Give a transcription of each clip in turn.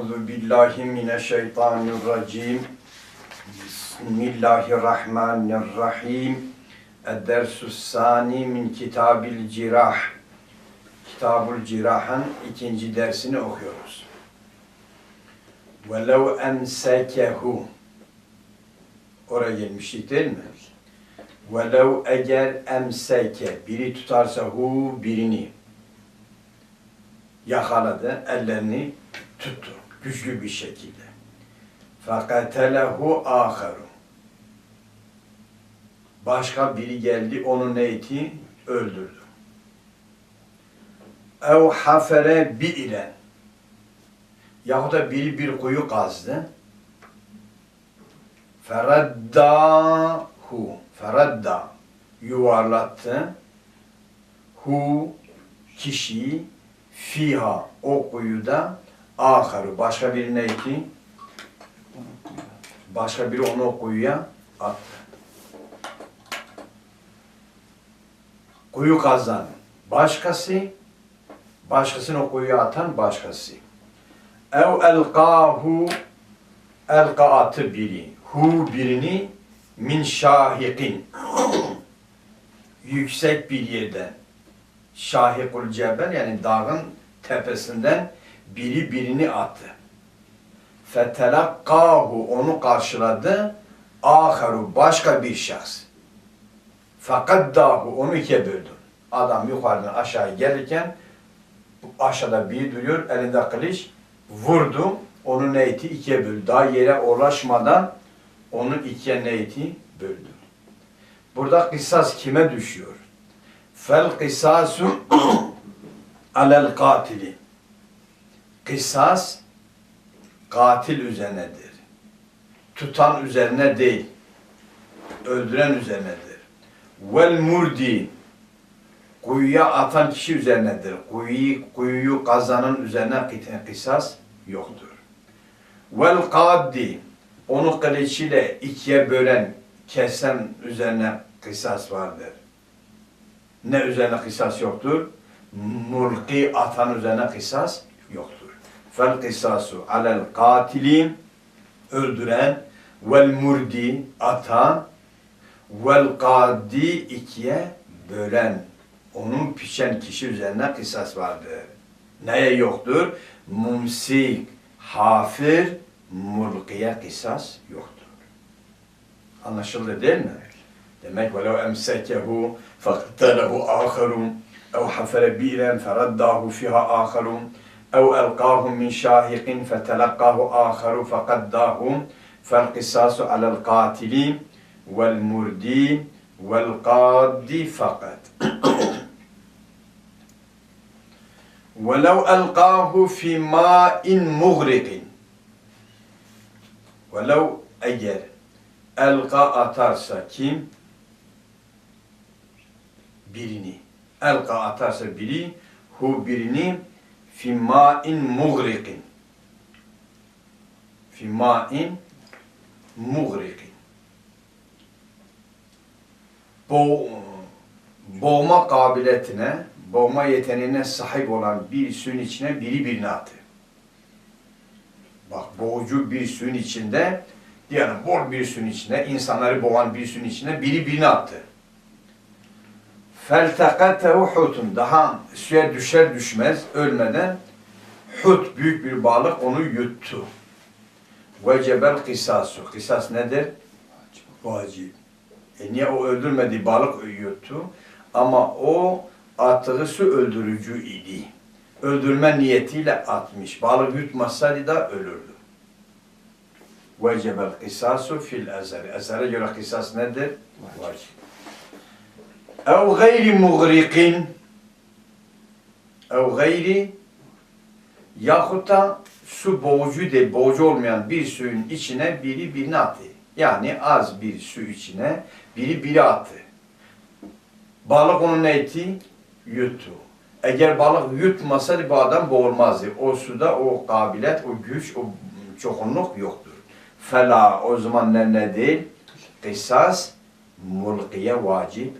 Euzu billahi mineşşeytanirracim. Bismillahirrahmanirrahim. Ed-dersus sani min kitabil cirah. Kitabul Cirah'ın ikinci dersini okuyoruz. Velev emsekehu. Oraya gelmiştik değil mi? Velev eğer emseke, biri tutarsa hu birini yakaladı, ellerini tuttu güçlü bir şekilde. Fakatelehu aharu. Başka biri geldi, onu neyti? Öldürdü. Ev hafere bi ile yahut da biri bir kuyu kazdı. Feraddahu feradda yuvarlattı. Hu kişiyi fiha o kuyuda aharu başka bir neydi? Başka biri onu kuyuya attı. Kuyu kazan başkası, başkasını kuyuya atan başkası. Ev elqahu elqa atı biri. Hu birini min şahikin yüksek bir yerden şahikul cebel yani dağın tepesinden biri birini attı. Fetelakkahu onu karşıladı. Aharu başka bir şahs. Fakat dahu onu ikiye böldü. Adam yukarıdan aşağı gelirken aşağıda biri duruyor elinde kılıç vurdu. Onu neyti ikiye böldü. Daha yere ulaşmadan onu ikiye neyti böldü. Burada kısas kime düşüyor? Fel kısasu alel katili. Kısas katil üzerinedir. Tutan üzerine değil. Öldüren üzerinedir. Vel murdi kuyuya atan kişi üzerinedir. Kuyuyu, kuyuyu kazanın üzerine kısas yoktur. Vel kaddi onu kılıçıyla ikiye bölen, kesen üzerine kısas vardır. Ne üzerine kısas yoktur? Mulki atan üzerine kısas yoktur. Fel kısasu alel katili öldüren vel murdi atan vel kaddi ikiye bölen onun pişen kişi üzerine kısas vardır. Neye yoktur? Mumsik, hafir, mulkiye kısas yoktur. Anlaşıldı değil mi? Demek velev emsekehu faktelehu aharun ev hafere bilen feraddahu fiha aharun أو ألقاهم من شاهق فتلقاه آخر فقداهم فالقصاص على القاتل والمردي والقاد فقط ولو ألقاه في ماء مغرق ولو أجر ألقى أتارسا كيم بيرني ألقى أتارسا بيري هو بيرني fi ma'in mughriqin fi ma'in mughriqin Bo boğma kabiliyetine boğma yeteneğine sahip olan bir suyun içine biri birini attı. Bak boğucu bir suyun içinde diyelim bol bir suyun içine insanları boğan bir suyun içine biri birini attı. Feltakatehu hutun daha suya düşer düşmez ölmeden hut büyük bir balık onu yuttu. Vecebel kısasu. Kısas nedir? Vacip. E niye o öldürmedi balık yuttu? Ama o attığı su öldürücü idi. Öldürme niyetiyle atmış. Balık yutmasaydı da ölürdü. Vecebel kısasu fil ezeri. Ezere göre kısas nedir? Vacip. Ev gayri mughriqin ev gayri yahut su boğucu değil, boğucu olmayan bir suyun içine biri birini attı. Yani az bir su içine biri biri attı. Balık onu ne etti? Yuttu. Eğer balık yutmasaydı bu adam boğulmazdı. O suda o kabiliyet, o güç, o çokunluk yoktur. Fela o zaman ne, ne değil? Kısas mulkiye vacip.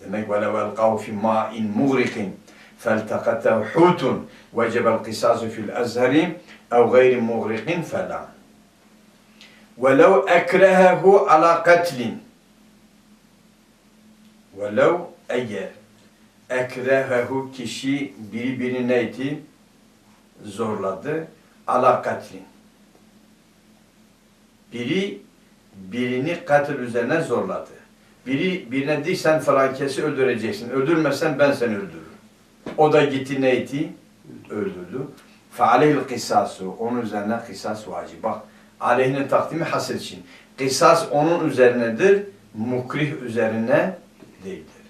Demek velev elkav fi ma'in mughriqin فالتقطه حوت وجب القصاص في الأزهر أو غير مغرق فلا ولو أكرهه على قتل ولو eğer ekrehehu kişi biri birini neydi? Zorladı. Ala katlin. Biri birini katil üzerine zorladı. Biri birine di falan kesi öldüreceksin. Öldürmezsen ben seni öldürürüm. O da gitti neydi? Öldürdü. Fealeyhil kısasu. Onun üzerine kısas vacip. Bak aleyhinin takdimi hasıl için. Kısas onun üzerinedir. Mukrih üzerine değildir.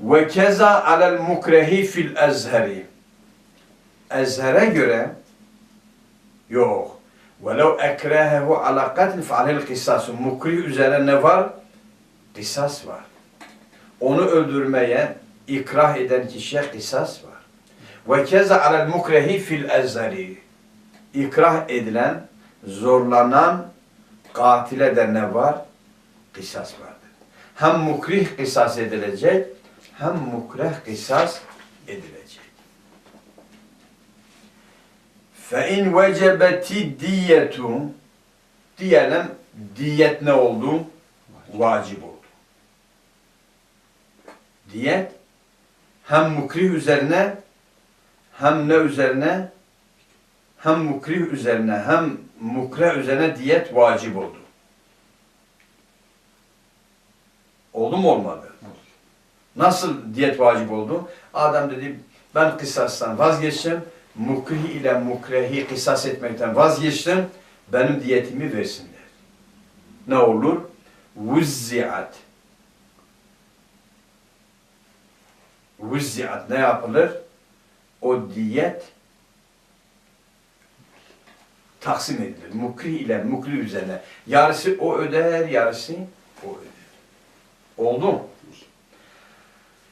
Ve keza alel mukrehi fil ezheri. Ezher'e göre yok. Velev ekrehehu ala katil fe kısasu. Mukrih üzerine ne var? kısas var. Onu öldürmeye ikrah eden kişiye kısas var. Ve keza alel mukrehi fil ezari. İkrah edilen, zorlanan katile de ne var? Kısas vardır. Hem mukrih kısas edilecek, hem mukreh kısas edilecek. Fe in vecebeti diyelim diyet ne oldu? Vacip oldu. Diyet hem mukrih üzerine hem ne üzerine hem mukrih üzerine hem mukreh üzerine diyet vacip oldu. Oldu mu olmadı? Nasıl diyet vacip oldu? Adam dedi ben kısastan vazgeçtim. Mukrih ile mukrehi kısas etmekten vazgeçtim. Benim diyetimi versinler. Ne olur? Vuzziat. Vuzziat ne yapılır? O diyet taksim edilir. Mukrih ile mukrih üzerine. Yarısı o öder, yarısı o öder. Oldu mu?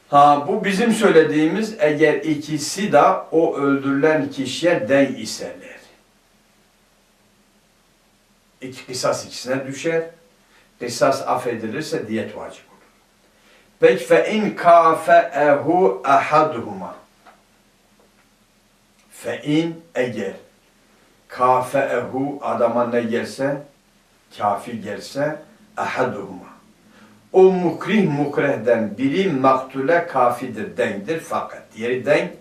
Ha bu bizim söylediğimiz eğer ikisi de o öldürülen kişiye denk iseler. İki kısas ikisine düşer. Kısas affedilirse diyet vacip. Peki fe in kafe'ehu ahaduhuma. Fe in eğer kafe'ehu adama ne gelse, kafi gelse ahaduhuma. O mukrih mukrehden biri maktule kafidir, denktir fakat diğeri denk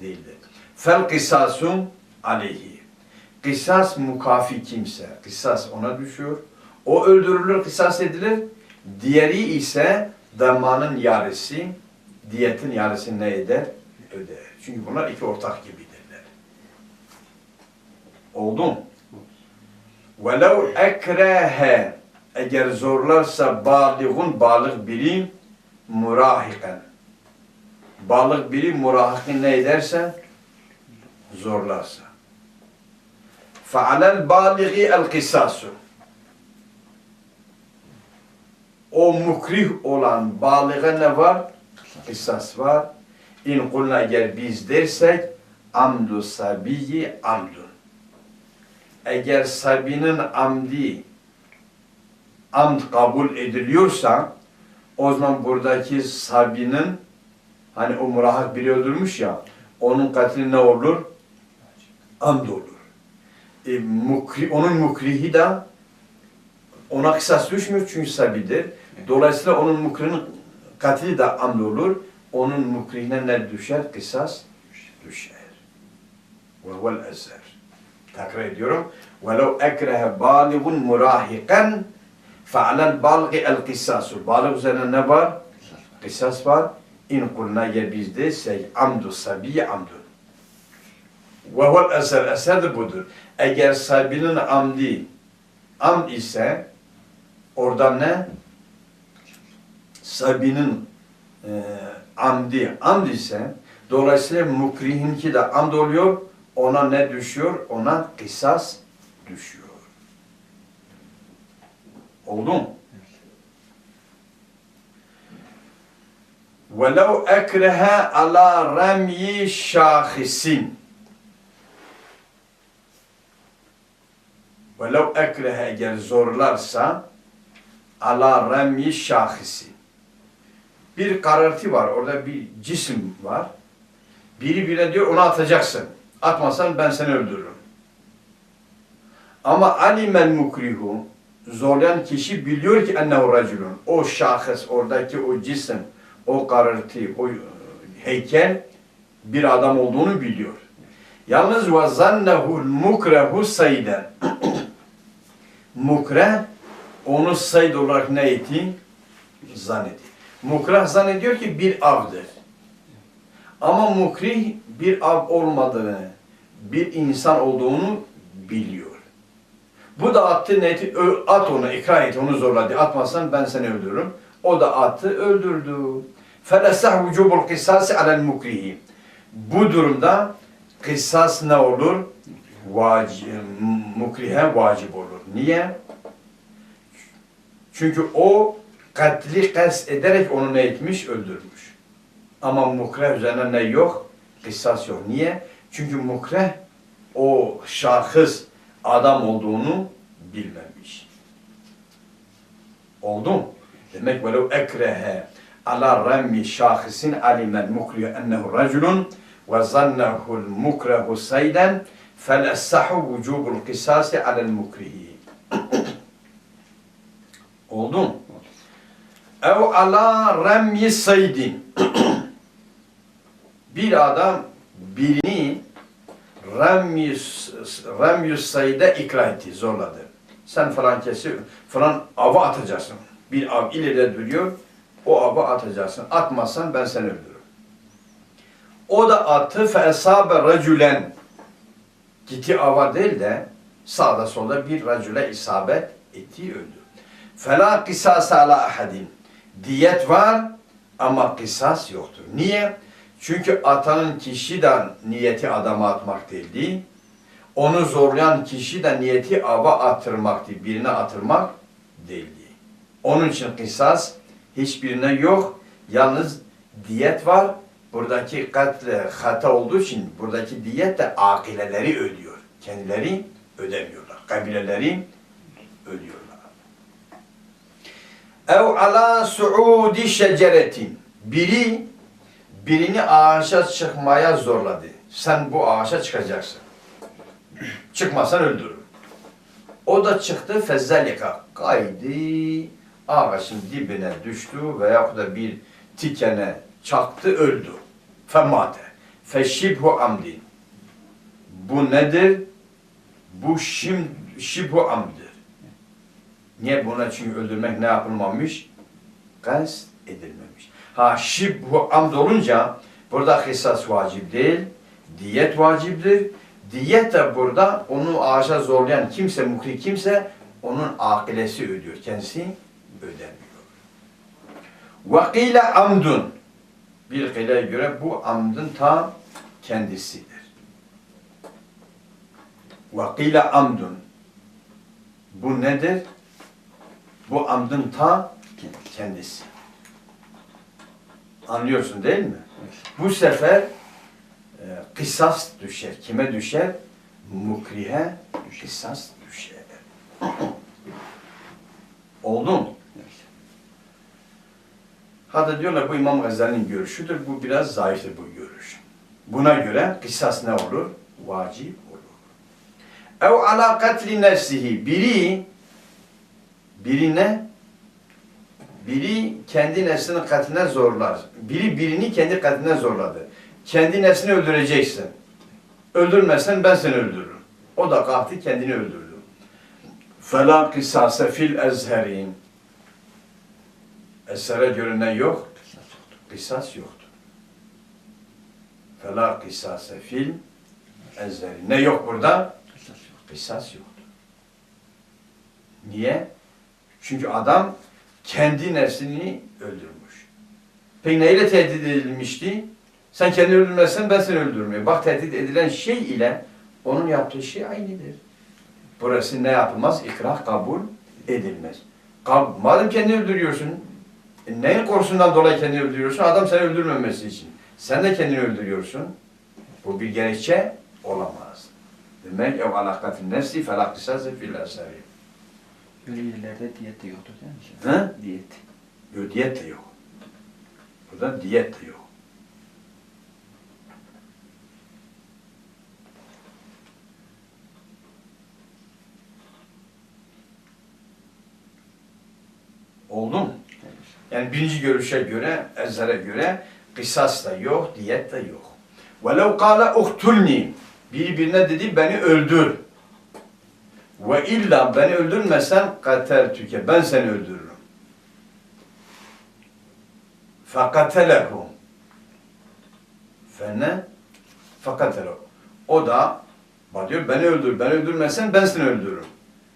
değildir. Fel kısasun aleyhi. Kısas mukafi kimse, kısas ona düşüyor. O öldürülür, kısas edilir. Diğeri ise damanın yarısı, diyetin yarısı ne eder? Öder. Çünkü bunlar iki ortak gibidirler. Oldu mu? وَلَوْ اَكْرَهَ eğer zorlarsa baliğun balık biri murahiken. Balık biri murahikin ne ederse zorlarsa. فَعَلَى الْبَالِغِ الْقِسَاسُ O mukrih olan balığa ne var? Kısas var. İn kulna eğer biz dersek amdu sabiyi amdun. Eğer sabinin amdi amd kabul ediliyorsa o zaman buradaki sabinin hani o murahak biri öldürmüş ya onun katili ne olur? Amd olur. E, mukri, onun mukrihi de ona kısas düşmüyor çünkü sabidir. Dolayısıyla onun mukrinin katili de amd olur. Onun mukrihine ne düşer? Kısas düşer. Ve huvel ezer. Tekrar ediyorum. وَلَوْ اَكْرَهَ بَالِغٌ مُرَاهِقًا فَعَلَى الْبَالْغِ الْقِسَاسُ Balık üzerine ne var? Kısas var. İn kulna ya biz desek amdu sabiye amdu. Ve huvel eser, eser de budur. Eğer sabinin amdi am ise orada ne? Sabinin e, amdi amd ise dolayısıyla mukrihinki de amd oluyor. Ona ne düşüyor? Ona kısas düşüyor. Oldu mu? وَلَوْ اَكْرَهَ عَلَى رَمْيِ شَاخِسٍ وَلَوْ اَكْرَهَ eğer zorlarsa ala remyi şahisi. bir karartı var, orada bir cisim var. Biri birine diyor onu atacaksın. Atmasan ben seni öldürürüm. Ama alimel mukrihu zorlayan kişi biliyor ki ennehu raculun. O şahıs, oradaki o cisim, o karartı, o e, heykel bir adam olduğunu biliyor. Yalnız ve zannehul mukrehu sayden. Mukreh onu sayd olarak ne etti? Zannediyor. Mukreh zannediyor ki bir avdır. Ama mukrih bir av olmadığını, bir insan olduğunu biliyor. Bu da attı neti, ö- at onu, ikrar et, onu zorladı. Atmazsan ben seni öldürürüm. O da attı, öldürdü. فَلَسَحْ وُجُوبُ الْقِسَاسِ عَلَى الْمُكْرِهِ Bu durumda kısas ne olur? Vaci, mukrihe vacip olur. Niye? Çünkü o katli kast ederek onu ne etmiş? Öldürmüş. Ama mukreh üzerine ne yok? Kısas yok. Niye? Çünkü mukreh o şahıs adam olduğunu bilmemiş. Oldu mu? Demek velev ekrehe ala remmi şahısin alimel mukrihu ennehu raculun ve zannehu'l mukrehu sayden felessahu vücubul kısası alel mukrihi. Oldu mu? Ev ala remmi saydin. bir adam birini Ramyus, Ramyus sayıda ikra etti, zorladı. Sen falan kesi, falan ava atacaksın. Bir av ileride duruyor, o ava atacaksın. Atmazsan ben seni öldürürüm. O da attı fe esabe racülen. Gitti ava değil de sağda solda bir racüle isabet etti öldü. Fela kısas ala ahadin. Diyet var ama kısas yoktur. Niye? Çünkü atanın kişi de niyeti adama atmak değildi. Onu zorlayan kişi de niyeti ava attırmaktı. Birine attırmak değildi. Onun için kısas hiçbirine yok. Yalnız diyet var. Buradaki katle hata olduğu için buradaki diyet de akileleri ödüyor. Kendileri ödemiyorlar. Kabileleri ödüyorlar. Ev ala suudi şeceretin. Biri birini ağaca çıkmaya zorladı. Sen bu ağaca çıkacaksın. Çıkmazsan öldürürüm. O da çıktı fezzelika. Kaydı. Ağacın dibine düştü veya da bir tikene çaktı öldü. Femate. Feşibhu amdin. Bu nedir? Bu şim, şibhu amdır. Niye buna çünkü öldürmek ne yapılmamış? Kast edilmemiş. Ha şibhu amd olunca burada kısas vacip değil, diyet vaciptir. Diyet de burada onu ağaca zorlayan kimse, mukri kimse onun akilesi ödüyor. Kendisi ödemiyor. Vakile amdun. Bir kıylaya göre bu amdın ta kendisidir. Vakile amdun. Bu nedir? Bu amdın ta kendisi. Anlıyorsun değil mi? Bu sefer e, kısas düşer. Kime düşer? Mukrihe kısas düşer. Oldu? Hatta diyorlar bu İmam Gazali'nin görüşüdür. Bu biraz zayıftır bu görüş. Buna göre kısas ne olur? Vacip olur. Ev ala katli nefsihi. Biri birine biri kendi nefsinin katline zorlar. Biri birini kendi katline zorladı. Kendi nefsini öldüreceksin. Öldürmezsen ben seni öldürürüm. O da kalktı kendini öldürdü. Fela kısase fil ezherin. Esere göre ne yok? Kısas yoktu. Fela kısase fil ezherin. Ne yok burada? Kısas yoktu. Niye? Çünkü adam kendi nefsini öldürmüş. Peki neyle tehdit edilmişti? Sen kendini öldürmezsen ben seni öldürmüyorum. Bak tehdit edilen şey ile onun yaptığı şey aynıdır. Burası ne yapılmaz? İkrah kabul edilmez. Madem kendini öldürüyorsun, e, neyin korkusundan dolayı kendini öldürüyorsun? Adam seni öldürmemesi için. Sen de kendini öldürüyorsun. Bu bir gerekçe olamaz. Demek ev alakatin nefsi felak kısası fil eseri. Öyle yerlerde diyet de yoktur değil mi? He? Diyet. Yok, diyet de yok. Burada diyet de yok. Oldu mu? Yani birinci görüşe göre, ezere göre kısas da yok, diyet de yok. وَلَوْ قَالَ اُقْتُلْنِي Biri birine dedi beni öldür. Ve illa beni öldürmesen katel tüke. Ben seni öldürürüm. Fakatelehu. Fene fakatelehu. O da bak diyor beni öldür. Beni öldürmezsen ben seni öldürürüm.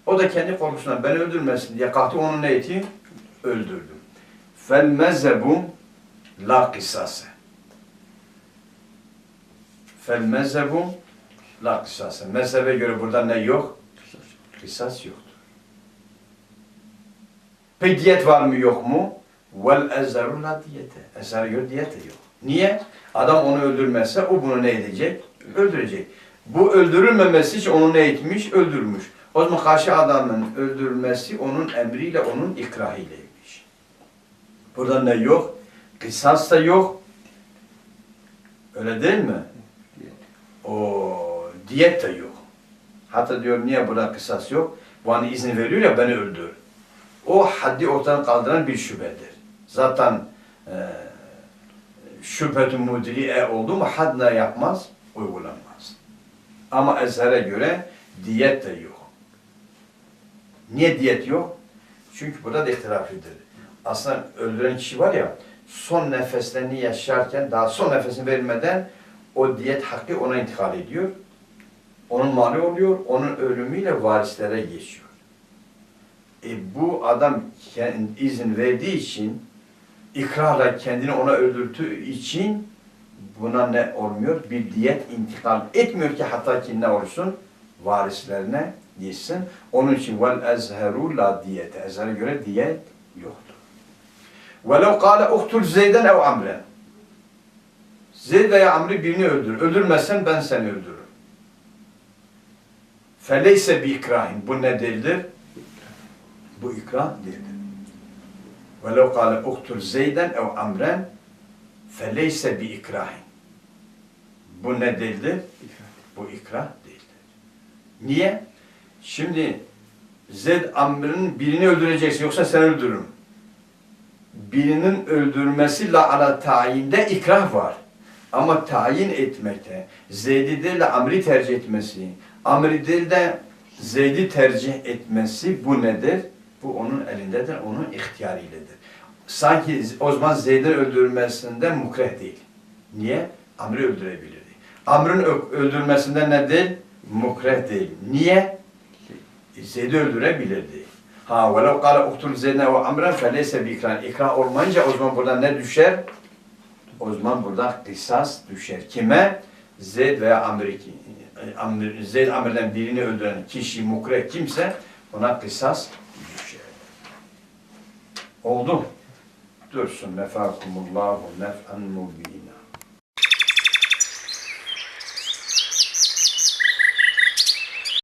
O da kendi korkusundan beni öldürmesin diye kalktı onun ne etti? Öldürdü. Fel mezhebu la kısase. Fel mezhebu la kısase. Mezhebe göre burada ne yok? Kısas yoktur. Peki diyet var mı yok mu? Vel ezeru la diyete. Ezere göre diyet de yok. Niye? Adam onu öldürmezse o bunu ne edecek? Öldürecek. Bu öldürülmemesi için onu ne etmiş? Öldürmüş. O zaman karşı adamın öldürülmesi onun emriyle, onun ikrahiylemiş. Burada ne yok? Kısas da yok. Öyle değil mi? O diyet de yok. Hatta diyor niye burada kısas yok? Bana izin veriyor ya beni öldür. O haddi ortadan kaldıran bir şüphedir. Zaten e, şüphetü mudriye oldu mu had ne yapmaz? Uygulanmaz. Ama ezhere göre diyet de yok. Niye diyet yok? Çünkü burada da ihtilaflidir. Aslında öldüren kişi var ya, son nefeslerini yaşarken, daha son nefesini vermeden o diyet hakkı ona intikal ediyor. Onun mali oluyor, onun ölümüyle varislere geçiyor. E bu adam kendi izin verdiği için, ikrarla kendini ona öldürttüğü için buna ne olmuyor? Bir diyet intikal etmiyor ki hatta ki ne olsun? Varislerine geçsin. Onun için vel ezheru la diyete. Ezher'e göre diyet yoktur. وَلَوْ قَالَ اُقْتُلْ زَيْدًا اَوْ عَمْرًا Zeyd veya Amr'i birini öldür. Öldürmezsen ben seni öldürürüm. Feleyse bi ikrahim. Bu ne değildir? Bu ikrah değildir. وَلَوْ قَالَ اُقْتُلْ زَيْدًا اَوْ عَمْرًا feleyse bi ikrahim. Bu ne değildir? Bu ikrah değildir. Niye? Şimdi Zeyd Amr'ın birini öldüreceksin yoksa sen öldürürüm. Birinin öldürmesi la ala tayinde ikrah var. Ama tayin etmekte, Zeyd'i değil de Amr'i tercih etmesi, Amridir'de Zeyd'i tercih etmesi bu nedir? Bu onun elindedir, onun ihtiyariyledir. Sanki o zaman Zeyd'i öldürmesinde mukreh değil. Niye? Amr'i öldürebilirdi. Amr'ın öldürmesinde ne değil? Mukreh değil. Niye? Zeyd'i öldürebilirdi. Ha velev kâle uktul zeydne ve amren feleyse bikran. İkra olmayınca o zaman burada ne düşer? O zaman burada kısas düşer. Kime? Zeyd veya Amr'i Amr Zeyd Amr'den birini öldüren kişi mukreh kimse ona kısas düşer. Oldu. Dursun. Nefakumullahu nef'an mubina.